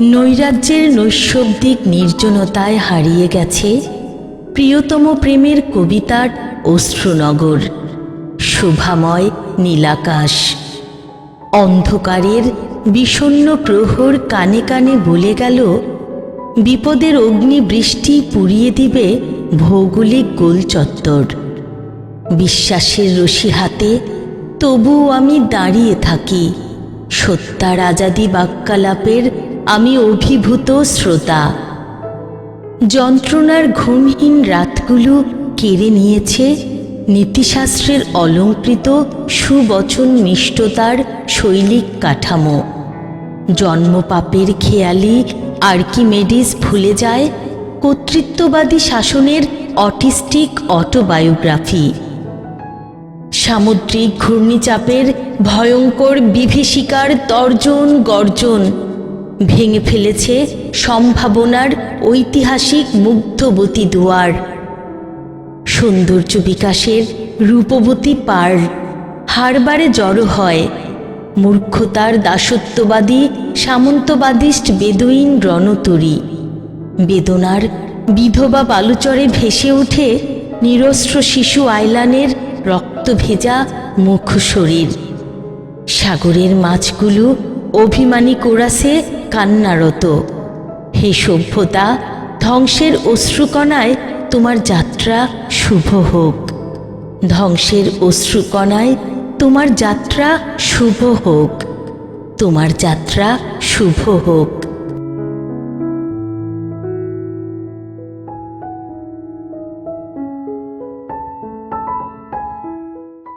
নৈরাজ্যের নৈশব্দিক নির্জনতায় হারিয়ে গেছে প্রিয়তম প্রেমের কবিতার অশ্রুনগর। শোভাময় নীলাকাশ। অন্ধকারের বিষণ্ন প্রহর কানে কানে বলে গেল, বিপদের অগ্নি বৃষ্টি পুড়িয়ে দিবে ভৌগোলিক গোল চত্বর বিশ্বাসের রশি হাতে তবুও আমি দাঁড়িয়ে থাকি সত্যার আজাদি বাক্যালাপের আমি অভিভূত শ্রোতা। যন্ত্রণার ঘুমহীন রাতগুলো কেড়ে নিয়েছে নীতিশাস্ত্রের অলঙ্কৃত সুবচন মিষ্টতার শৈলিক কাঠামো। জন্মপাপের খেয়ালি আর্কিমেডিস ভুলে যায় কর্তৃত্ববাদী শাসনের অটিস্টিক অটোবায়োগ্রাফি। সামুদ্রিক ঘূর্ণিচাপের ভয়ঙ্কর বিভীষিকার তর্জন গর্জন ভেঙে ফেলেছে সম্ভাবনার ঐতিহাসিক মুগ্ধবতী দুয়ার। সৌন্দর্য বিকাশের রূপবতী পার হারবারে জড়ো হয় মূর্খতার দাসত্ববাদী সামন্তবাদিষ্ট বেদুইন রণতরী। বেদনার বিধবা বালুচরে ভেসে ওঠে নিরস্ত্র শিশু আইলানের রক্ত ভেজা মুখ শরীর। সাগরের মাছগুলো অভিমানী কোরাসে কান্নারত। হে সভ্যতা, ধ্বংসের অশ্রুকণায় তোমার যাত্রা শুভ হোক। ধ্বংসের অশ্রুকণায় তোমার যাত্রা শুভ হোক। তোমার যাত্রা শুভ হোক।